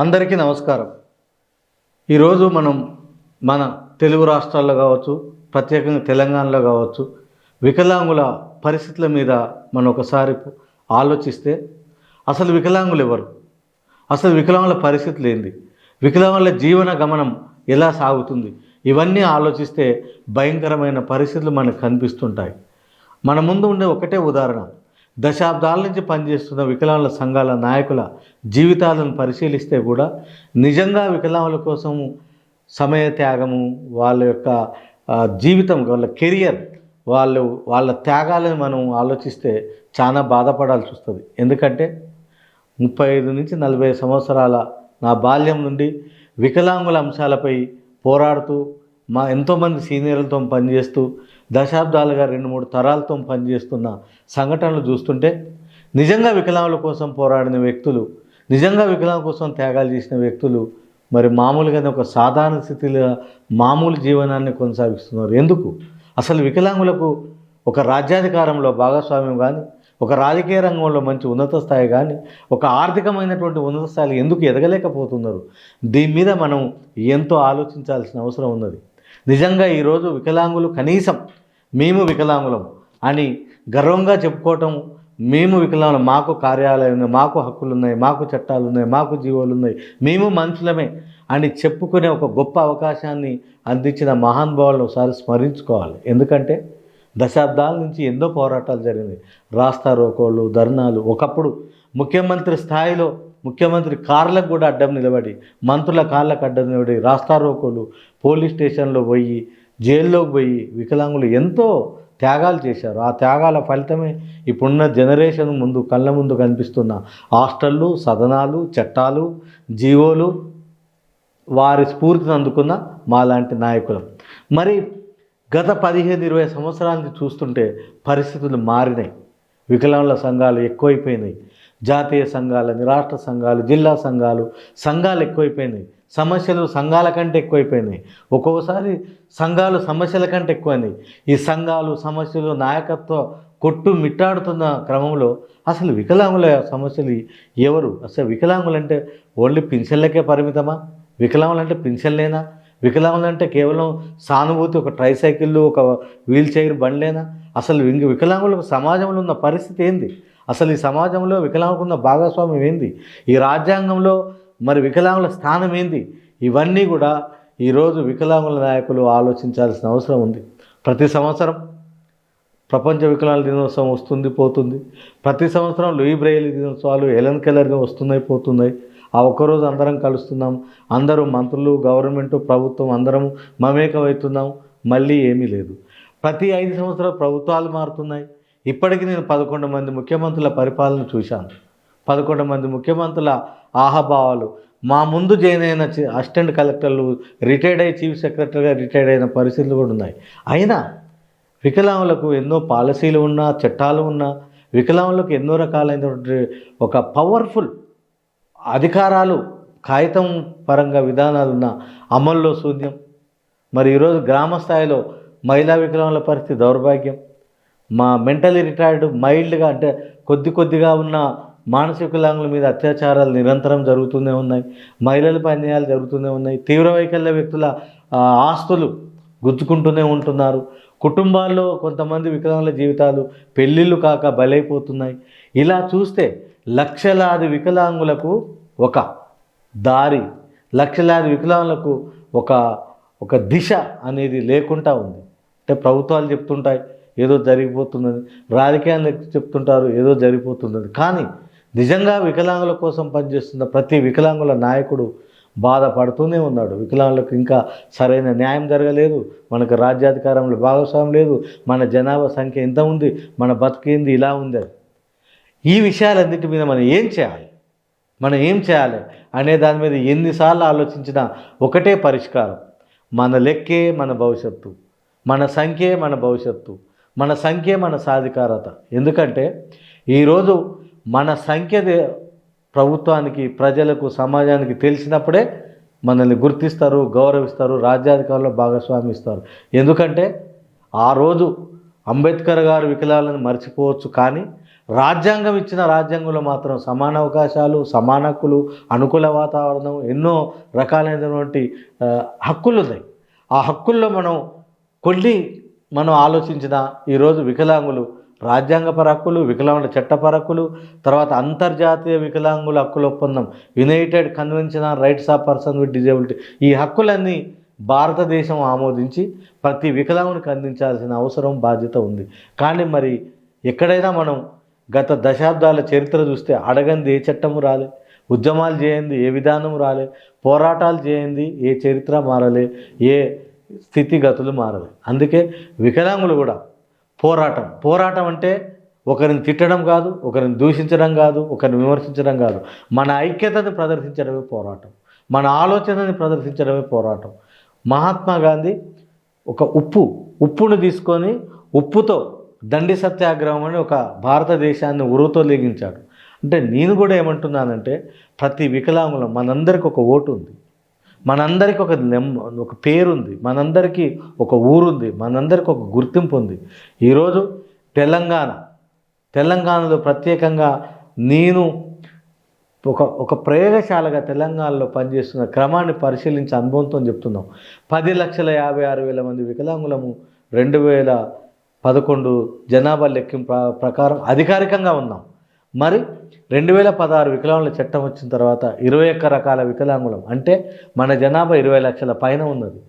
అందరికీ నమస్కారం. ఈరోజు మనం మన తెలుగు రాష్ట్రాల్లో కావచ్చు ప్రత్యేకంగా తెలంగాణలో కావచ్చు వికలాంగుల పరిస్థితుల మీద మనం ఒకసారి ఆలోచిస్తే అసలు వికలాంగులు ఎవరు? అసలు వికలాంగుల పరిస్థితులు ఏంది? వికలాంగుల జీవన గమనం ఎలా సాగుతుంది? ఇవన్నీ ఆలోచిస్తే భయంకరమైన పరిస్థితులు మనకు కనిపిస్తుంటాయి. మన ముందు ఉండే ఒకటే ఉదాహరణ. దశాబ్దాల నుంచి పనిచేస్తున్న వికలాంగుల సంఘాల నాయకుల జీవితాలను పరిశీలిస్తే కూడా నిజంగా వికలాంగుల కోసం సమయ త్యాగము వాళ్ళ యొక్క జీవితం వాళ్ళ కెరియర్ వాళ్ళు వాళ్ళ త్యాగాలను మనం ఆలోచిస్తే చాలా బాధపడాల్సి వస్తుంది. ఎందుకంటే ముప్పై ఐదు నుంచి నలభై సంవత్సరాల నా బాల్యం నుండి వికలాంగుల అంశాలపై పోరాడుతూ మా ఎంతోమంది సీనియర్లతో పనిచేస్తూ దశాబ్దాలుగా రెండు మూడు తరాలతో పనిచేస్తున్న సంఘటనలు చూస్తుంటే నిజంగా వికలాంగుల కోసం పోరాడిన వ్యక్తులు నిజంగా వికలాంగుల కోసం త్యాగాలు చేసిన వ్యక్తులు మరి మామూలుగానే ఒక సాధారణ స్థితిలో మామూలు జీవనాన్ని కొనసాగిస్తున్నారు. ఎందుకు? అసలు వికలాంగులకు ఒక రాజ్యాధికారంలో భాగస్వామ్యం కానీ ఒక రాజకీయ రంగంలో మంచి ఉన్నత స్థాయి కానీ ఒక ఆర్థికమైనటువంటి ఉన్నత స్థాయిలో ఎందుకు ఎదగలేకపోతున్నారు? దీని మీద మనం ఎంతో ఆలోచించాల్సిన అవసరం ఉన్నది. నిజంగా ఈరోజు వికలాంగులు కనీసం మేము వికలాంగులం అని గర్వంగా చెప్పుకోవటం మేము వికలాంగులం. మాకు కార్యాలయం ఉన్నాయి మాకు హక్కులు ఉన్నాయి మాకు చట్టాలు ఉన్నాయి మాకు జీవోలు ఉన్నాయి. మేము మనుషులమే అని చెప్పుకునే ఒక గొప్ప అవకాశాన్ని అందించిన మహానుభావులను ఒకసారి స్మరించుకోవాలి. ఎందుకంటే దశాబ్దాల నుంచి ఎన్నో పోరాటాలు జరిగింది రాస్తా రోకోళ్ళు ధర్నాలు ఒకప్పుడు ముఖ్యమంత్రి స్థాయిలో ముఖ్యమంత్రి కార్లకు కూడా అడ్డం నిలబడి మంత్రుల కార్లకు అడ్డం నిలబడి రాస్తా రోకోలు పోలీస్ స్టేషన్లో పోయి జైల్లోకి పోయి వికలాంగులు ఎంతో త్యాగాలు చేశారు. ఆ త్యాగాల ఫలితమే ఇప్పుడున్న జనరేషన్ ముందు కళ్ళ ముందు కనిపిస్తున్న హాస్టళ్ళు సదనాలు చట్టాలు జీవోలు వారి స్ఫూర్తిని అందుకున్న మాలాంటి నాయకులు. మరి గత పదిహేను ఇరవై సంవత్సరాల చూస్తుంటే పరిస్థితులు మారినాయి. వికలాంగుల సంఘాలు ఎక్కువైపోయినాయి. జాతీయ సంఘాలు రాష్ట్ర సంఘాలు జిల్లా సంఘాలు సంఘాలు ఎక్కువైపోయినాయి. సమస్యలు సంఘాల కంటే ఎక్కువైపోయినాయి. ఒక్కొక్కసారి సంఘాలు సమస్యల కంటే ఎక్కువైనాయి. ఈ సంఘాలు సమస్యలు నాయకత్వ కొట్టు మిట్టాడుతున్న క్రమంలో అసలు వికలాంగుల సమస్యలు ఎవరు? అసలు వికలాంగులు అంటే ఓన్లీ పింఛన్లకే పరిమితమా? వికలాంగులు అంటే పింఛన్లేనా? వికలాంగులు అంటే కేవలం సానుభూతి ఒక ట్రైసైకిళ్ళు ఒక వీల్ చైర్ బండ్లేనా? అసలు ఇంక వికలాంగులకు సమాజంలో ఉన్న పరిస్థితి ఏంది? అసలు ఈ సమాజంలో వికలాంగులకు ఉన్న భాగస్వామ్యం ఏంది? ఈ రాజ్యాంగంలో మరి వికలాంగుల స్థానం ఏంది? ఇవన్నీ కూడా ఈరోజు వికలాంగుల నాయకులు ఆలోచించాల్సిన అవసరం ఉంది. ప్రతి సంవత్సరం ప్రపంచ వికలాంగుల దినోత్సవం వస్తుంది పోతుంది. ప్రతి సంవత్సరం లూయి బ్రెయిలీ దినోత్సవాలు ఎలన్ కెలర్గా వస్తున్నాయి పోతున్నాయి. ఆ ఒక్కరోజు అందరం కలుస్తున్నాం. అందరూ మంత్రులు గవర్నమెంట్ ప్రభుత్వం అందరం మమేకమవుతున్నాం. మళ్ళీ ఏమీ లేదు. ప్రతి ఐదు సంవత్సరాలు ప్రభుత్వాలు మారుతున్నాయి. ఇప్పటికీ నేను పదకొండు మంది ముఖ్యమంత్రుల పరిపాలన చూశాను. పదకొండు మంది ముఖ్యమంత్రుల ఆహాభావాలు. మా ముందు జాయిన్ అయిన అసిస్టెంట్ కలెక్టర్లు రిటైర్డ్ అయ్యి చీఫ్ సెక్రటరీగా రిటైర్డ్ అయిన పరిస్థితులు కూడా ఉన్నాయి. అయినా వికలాంగులకు ఎన్నో పాలసీలు ఉన్నా చట్టాలు ఉన్నా వికలాంగులకు ఎన్నో రకాలైనటువంటి ఒక పవర్ఫుల్ అధికారాలు కాగితం పరంగా విధానాలు ఉన్న అమల్లో శూన్యం. మరి ఈరోజు గ్రామ స్థాయిలో మహిళా వికలాంగుల పరిస్థితి దౌర్భాగ్యం. మా మెంటలీ రిటైర్డ్ మైల్డ్గా అంటే కొద్ది కొద్దిగా ఉన్న మానసిక వికలాంగుల మీద అత్యాచారాలు నిరంతరం జరుగుతూనే ఉన్నాయి. మహిళలపై అన్యాయాలు జరుగుతూనే ఉన్నాయి. తీవ్ర వైకల్య వ్యక్తుల ఆస్తులు గుంజుకుంటూనే ఉంటున్నారు. కుటుంబాల్లో కొంతమంది వికలాంగుల జీవితాలు పెళ్ళిళ్ళు కాక బలైపోతున్నాయి. ఇలా చూస్తే లక్షలాది వికలాంగులకు ఒక దారి లక్షలాది వికలాంగులకు ఒక ఒక దిశ అనేది లేకుండా ఉంది. అంటే ప్రభుత్వాలు చెప్తుంటాయి ఏదో జరిగిపోతుందని రాజకీయాలు చెప్తుంటారు ఏదో జరిగిపోతుందని కానీ నిజంగా వికలాంగుల కోసం పనిచేస్తున్న ప్రతి వికలాంగుల నాయకుడు బాధపడుతూనే ఉన్నాడు. వికలాంగులకు ఇంకా సరైన న్యాయం జరగలేదు. మనకు రాజ్యాధికారంలో భాగస్వామ్యం లేదు. మన జనాభా సంఖ్య ఎంత ఉంది? మన బతికేంది ఇలా ఉంది ఈ విషయాలన్నిటి మీద మనం ఏం చేయాలి? మనం ఏం చేయాలి అనే దాని మీద ఎన్నిసార్లు ఆలోచించినా ఒకటే పరిష్కారం. మన లెక్కే మన భవిష్యత్తు. మన సంఖ్యే మన భవిష్యత్తు. మన సంఖ్యే మన సాధికారత. ఎందుకంటే ఈరోజు మన సంఖ్య ప్రభుత్వానికి ప్రజలకు సమాజానికి తెలిసినప్పుడే మనల్ని గుర్తిస్తారు గౌరవిస్తారు రాజ్యాధికారంలో భాగస్వామి ఇస్తారు. ఎందుకంటే ఆ రోజు అంబేద్కర్ గారు వికలాలను మర్చిపోవచ్చు కానీ రాజ్యాంగం ఇచ్చిన రాజ్యాంగంలో మాత్రం సమాన అవకాశాలు సమాన హక్కులు అనుకూల వాతావరణం ఎన్నో రకాలైనటువంటి హక్కులు ఉన్నాయి ఆ హక్కుల్లో మనం కొన్ని మనం ఆలోచించిన ఈరోజు వికలాంగులు రాజ్యాంగపర హక్కులు వికలాంగుల చట్టపర హక్కులు తర్వాత అంతర్జాతీయ వికలాంగుల హక్కుల ఒప్పందం united convention on rights of person with disability. ఈ హక్కులన్నీ భారతదేశం ఆమోదించి ప్రతి వికలాంగునికి అందించాల్సిన అవసరం బాధ్యత ఉంది. కానీ మరి ఎక్కడైనా మనం గత దశాబ్దాల చరిత్ర చూస్తే అడగంది ఏ చట్టము రాలే ఉద్యమాలు చేయండి ఏ విధానం రాలే పోరాటాలు చేయండి ఏ చరిత్ర మారలే ఏ స్థితిగతులు మారలే. అందుకే వికలాంగులు కూడా పోరాటం. పోరాటం అంటే ఒకరిని తిట్టడం కాదు ఒకరిని దూషించడం కాదు ఒకరిని విమర్శించడం కాదు. మన ఐక్యతను ప్రదర్శించడమే పోరాటం. మన ఆలోచనని ప్రదర్శించడమే పోరాటం. మహాత్మా గాంధీ ఒక ఉప్పు ఉప్పును తీసుకొని ఉప్పుతో దండి సత్యాగ్రహం అని ఒక భారతదేశాన్ని ఉరువుతో లేగించాడు. అంటే నేను కూడా ఏమంటున్నానంటే ప్రతి వికలాంగులం మనందరికి ఒక ఓటు ఉంది. మనందరికీ ఒక నెమ్ ఒక పేరుంది. మనందరికీ ఒక ఊరుంది. మనందరికి ఒక గుర్తింపు ఉంది. ఈరోజు తెలంగాణ. తెలంగాణలో ప్రత్యేకంగా నేను ఒక ఒక ప్రయోగశాలగా తెలంగాణలో పనిచేస్తున్న క్రమాన్ని పరిశీలించి అనుభవంతో చెప్తున్నాం. పది లక్షల యాభై ఆరు వేల మంది వికలాంగులము రెండు వేల పదకొండు జనాభా లెక్కింపు ప్ర- ప్రకారం అధికారికంగా ఉన్నాం. మరి రెండు వేల పదహారు వికలాంగుల చట్టం వచ్చిన తర్వాత ఇరవై ఒక్క రకాల వికలాంగులం అంటే మన జనాభా ఇరవై లక్షల పైన ఉన్నది.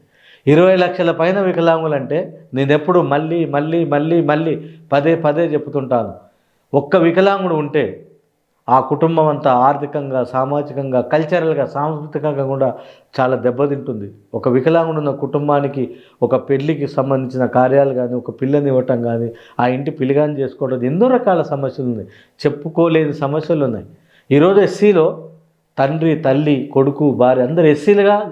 ఇరవై లక్షల పైన వికలాంగులు అంటే నేను ఎప్పుడు మళ్ళీ మళ్ళీ మళ్ళీ మళ్ళీ పదే పదే చెప్తుంటాను. ఒక్క వికలాంగుడు ఉంటే ఆ కుటుంబం అంతా ఆర్థికంగా సామాజికంగా కల్చరల్గా సాంస్కృతికంగా కూడా చాలా దెబ్బతింటుంది. ఒక వికలాంగుడు ఉన్న కుటుంబానికి ఒక పెళ్ళికి సంబంధించిన కార్యాలు కానీ ఒక పిల్లని ఇవ్వటం కానీ ఆ ఇంటి పిలిగాని చేసుకోవడం ఎన్నో రకాల సమస్యలు ఉన్నాయి. చెప్పుకోలేని సమస్యలు ఉన్నాయి. ఈరోజు ఎస్సీలో తండ్రి తల్లి కొడుకు భార్య అందరు ఎస్సీలుగా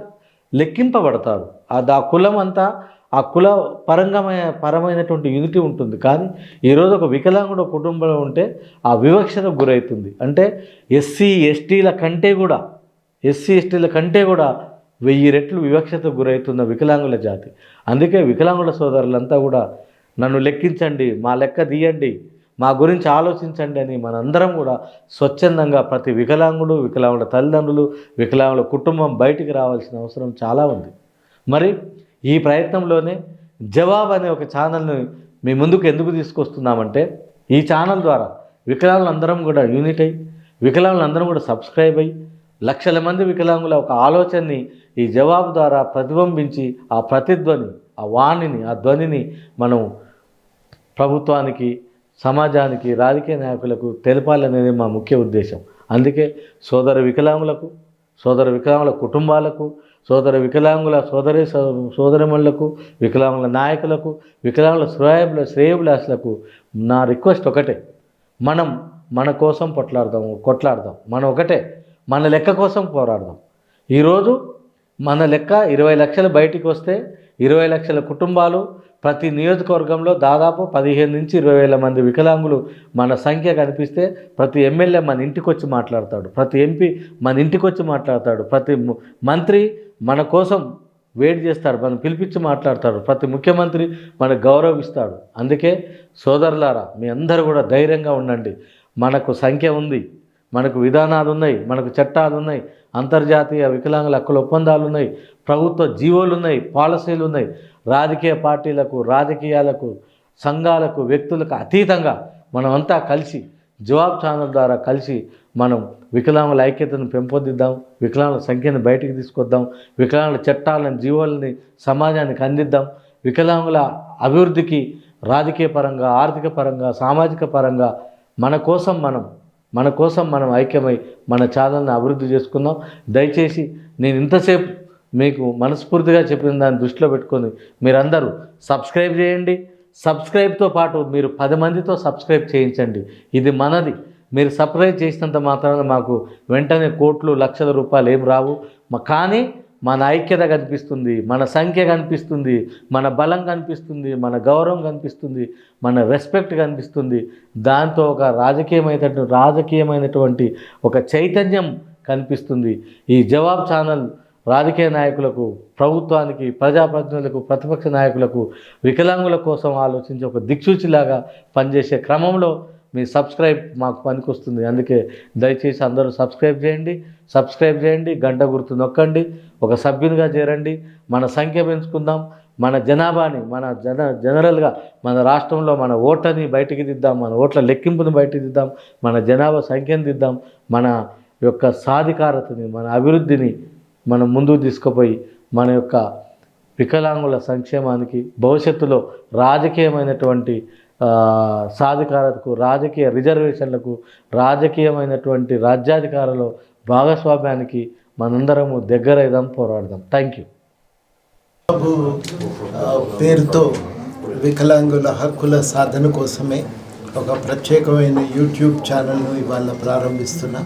లెక్కింపబడతారు. అది ఆ కులం అంతా ఆ కుల పరంగమైన పరమైనటువంటి యూనిటీ ఉంటుంది. కానీ ఈరోజు ఒక వికలాంగుడు కుటుంబంలో ఉంటే ఆ వివక్షకు గురవుతుంది అంటే ఎస్సీ ఎస్టీల కంటే కూడా ఎస్సీ ఎస్టీల కంటే కూడా వెయ్యి రెట్లు వివక్షతకు గురవుతున్న వికలాంగుల జాతి. అందుకే వికలాంగుల సోదరులంతా కూడా నన్ను లెక్కించండి మా లెక్క తీయండి మా గురించి ఆలోచించండి అని మనందరం కూడా స్వచ్ఛందంగా ప్రతి వికలాంగుడు వికలాంగుల తల్లిదండ్రులు వికలాంగుల కుటుంబం బయటికి రావాల్సిన అవసరం చాలా ఉంది. మరి ఈ ప్రయత్నంలోనే జవాబ్ అనే ఒక ఛానల్ని మీ ముందుకు ఎందుకు తీసుకొస్తున్నామంటే ఈ ఛానల్ ద్వారా వికలాంగులందరం కూడా యూనిట్ అయ్యి వికలాంగులందరం కూడా సబ్స్క్రైబ్ అయ్యి లక్షల మంది వికలాంగుల ఒక ఆలోచనని ఈ జవాబు ద్వారా ప్రతిబింబించి ఆ ప్రతిధ్వని ఆ వాణిని ఆ ధ్వనిని మనం ప్రభుత్వానికి సమాజానికి రాజకీయ నాయకులకు తెలపాలనేది మా ముఖ్య ఉద్దేశం. అందుకే సోదర వికలాంగులకు సోదర వికలాంగుల కుటుంబాలకు సోదర వికలాంగుల సోదరి సోదరిమణులకు వికలాంగుల నాయకులకు వికలాంగుల శ్రేయబుల శ్రేయబులాసులకు నా రిక్వెస్ట్ ఒకటే. మనం మన కోసం పొట్లాడదాం కొట్లాడదాం. మనం ఒకటే. మన లెక్క కోసం పోరాడదాం. ఈరోజు మన లెక్క ఇరవై లక్షలు బయటికి వస్తే ఇరవై లక్షల కుటుంబాలు ప్రతి నియోజకవర్గంలో దాదాపు పదిహేను నుంచి ఇరవై వేల మంది వికలాంగులు మన సంఖ్య కనిపిస్తే ప్రతి ఎమ్మెల్యే మన ఇంటికి వచ్చి మాట్లాడతాడు. ప్రతి ఎంపీ మన ఇంటికి వచ్చి మాట్లాడతాడు. ప్రతి మంత్రి మన కోసం వేడి చేస్తాడు. మనం పిలిపించి మాట్లాడతాడు. ప్రతి ముఖ్యమంత్రి మనకు గౌరవిస్తాడు. అందుకే సోదరులారా మీ అందరూ కూడా ధైర్యంగా ఉండండి. మనకు సంఖ్య ఉంది. మనకు విధానాలు ఉన్నాయి. మనకు చట్టాలు ఉన్నాయి. అంతర్జాతీయ వికలాంగుల హక్కుల ఒప్పందాలు ఉన్నాయి. ప్రభుత్వ జీవోలు ఉన్నాయి. పాలసీలు ఉన్నాయి. రాజకీయ పార్టీలకు రాజకీయాలకు సంఘాలకు వ్యక్తులకు అతీతంగా మనమంతా కలిసి జవాబ్ ఛానల్ ద్వారా కలిసి మనం వికలాంగుల ఐక్యతను పెంపొందిద్దాం వికలాంగుల సంఖ్యను బయటికి తీసుకొద్దాం వికలాంగుల చట్టాలను జీవోలని సమాజానికి అందిద్దాం. వికలాంగుల అభివృద్ధికి రాజకీయ పరంగా ఆర్థిక పరంగా సామాజిక పరంగా మన కోసం మనం మన కోసం మనం ఐక్యమై మన ఛానల్ని అభివృద్ధి చేసుకుందాం. దయచేసి నేను ఇంతసేపు మీకు మనస్ఫూర్తిగా చెప్పిన దాన్ని దృష్టిలో పెట్టుకొని మీరందరూ సబ్స్క్రైబ్ చేయండి. సబ్స్క్రైబ్తో పాటు మీరు పది మందితో సబ్స్క్రైబ్ చేయించండి. ఇది మనది. మీరు సబ్స్క్రైబ్ చేసినంత మాత్రాన మాకు వెంటనే కోట్లు లక్షల రూపాయలు ఏం రావు. కానీ మన ఐక్యత కనిపిస్తుంది మన సంఖ్య కనిపిస్తుంది మన బలం కనిపిస్తుంది మన గౌరవం కనిపిస్తుంది మన రెస్పెక్ట్ కనిపిస్తుంది. దాంతో ఒక రాజకీయమైనటువంటి రాజకీయమైనటువంటి ఒక చైతన్యం కనిపిస్తుంది. ఈ జవాబ్ ఛానల్ రాజకీయ నాయకులకు ప్రభుత్వానికి ప్రజాప్రతినిధులకు ప్రతిపక్ష నాయకులకు వికలాంగుల కోసం ఆలోచించి ఒక దిక్సూచిలాగా పనిచేసే క్రమంలో మీ సబ్స్క్రైబ్ మాకు పనికొస్తుంది. అందుకే దయచేసి అందరూ సబ్స్క్రైబ్ చేయండి సబ్స్క్రైబ్ చేయండి గంట గుర్తు నొక్కండి ఒక సభ్యునిగా చేరండి. మన సంఖ్య పెంచుకుందాం మన జనాభాని మన జన జనరల్గా మన రాష్ట్రంలో మన ఓటని బయటికి దిద్దాం మన ఓట్ల లెక్కింపుని బయటికి దిద్దాం మన జనాభా సంఖ్యను దిద్దాం మన యొక్క సాధికారతని మన అభివృద్ధిని మనం ముందుకు తీసుకుపోయి మన యొక్క వికలాంగుల సంక్షేమానికి భవిష్యత్తులో రాజకీయమైనటువంటి సాధికారతకు రాజకీయ రిజర్వేషన్లకు రాజకీయమైనటువంటి రాజ్యాధికారంలో భాగస్వామ్యానికి మనందరము దగ్గరైదాం పోరాడదాం. థ్యాంక్ యూ పేరుతో వికలాంగుల హక్కుల సాధన కోసమే ఒక ప్రత్యేకమైన యూట్యూబ్ ఛానల్ను ఇవాళ ప్రారంభిస్తున్నాం.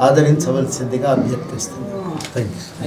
ఆదరించవలసిందిగా అభ్యర్థిస్తుంది థ్యాంక్ యూ